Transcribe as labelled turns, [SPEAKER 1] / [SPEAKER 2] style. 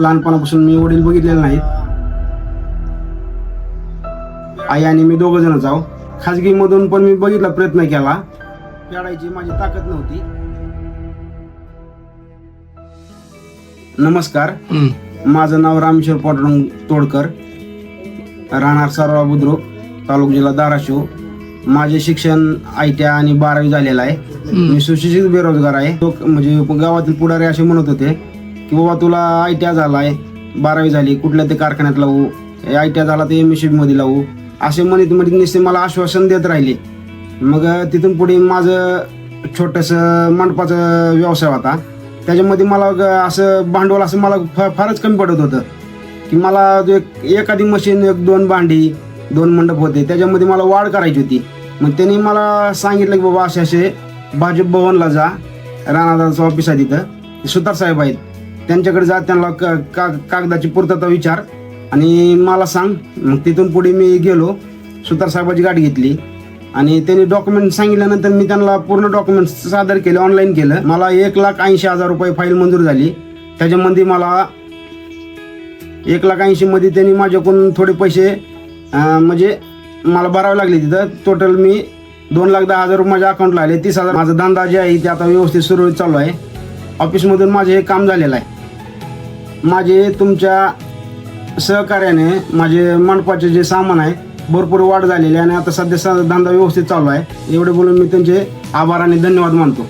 [SPEAKER 1] लहानपणापासून मी वडील बघितलेले नाहीत. आई आणि मी दोघ जण जाऊ. खाजगी मधून पण मी बघितला प्रयत्न केला. फेडायची माझी ताकद नव्हती. नमस्कार. माझं नाव रामेश्वर पांडुरंग तोडकर. राहणार सरवा बुद्रुक तालुका जिल्हा धाराशिव. माझे शिक्षण आय टी आय आणि बारावी झालेलं आहे. मी सुशिक्षित बेरोजगार आहे. म्हणजे गावातील पुढारी असे म्हणत होते. की बाबा तुला आय टी आय झाला आहे बारावी झाली कुठल्या ते कारखान्यात लावू आय टी आय झाला तर एम एसमध्ये लावू. असे म्हणत म्हणत नुसते मला आश्वासन देत राहिले. मग तिथून पुढे माझं छोटस मंडपाचा व्यवसाय होता. त्याच्यामध्ये मला असं भांडवल असं मला फ- फारच कमी पडत होतं. की मला एक एखादी मशीन एक दोन भांडी दोन मंडप होते. त्याच्यामध्ये मला वाढ करायची होती. मग त्यांनी मला सांगितलं की बाबा असे असे भाजप भवनला जा. राणादाचं ऑफिस आहे तिथं. सुतार साहेब आहेत. त्यांच्याकडे जा त्यांना का का कागदाची पूर्तता विचार. आणि मला सांग मग तिथून पुढे मी गेलो सुतार साहेबाची गाडी घेतली. आणि त्यांनी डॉक्युमेंट सांगितल्यानंतर मी त्यांना पूर्ण डॉक्युमेंट सादर केले ऑनलाईन केलं. मला एक लाख ऐंशी हजार रुपये फाईल मंजूर झाली. त्याच्यामध्ये मला एक लाख ऐंशी मध्ये त्यांनी माझ्याकडून थोडे पैसे म्हणजे मला भरावे लागले तिथं. टोटल मी दोन लाख दहा हजार रुपये माझ्या अकाउंटला आले. तीस हजार माझा धंदा जे आहे ते आता व्यवस्थित सुरळीत चालू आहे. ऑफिसमधून माझे हे काम झालेलं आहे. माझे तुमच्या सहकार्याने माझे मंडपाचे जे सामान आहे भरपूर वाढ झालेली आहे आणि आता सध्या धंदा व्यवस्थित चालू आहे. एवढे बोलून मी त्यांचे आभार आणि धन्यवाद मानतो.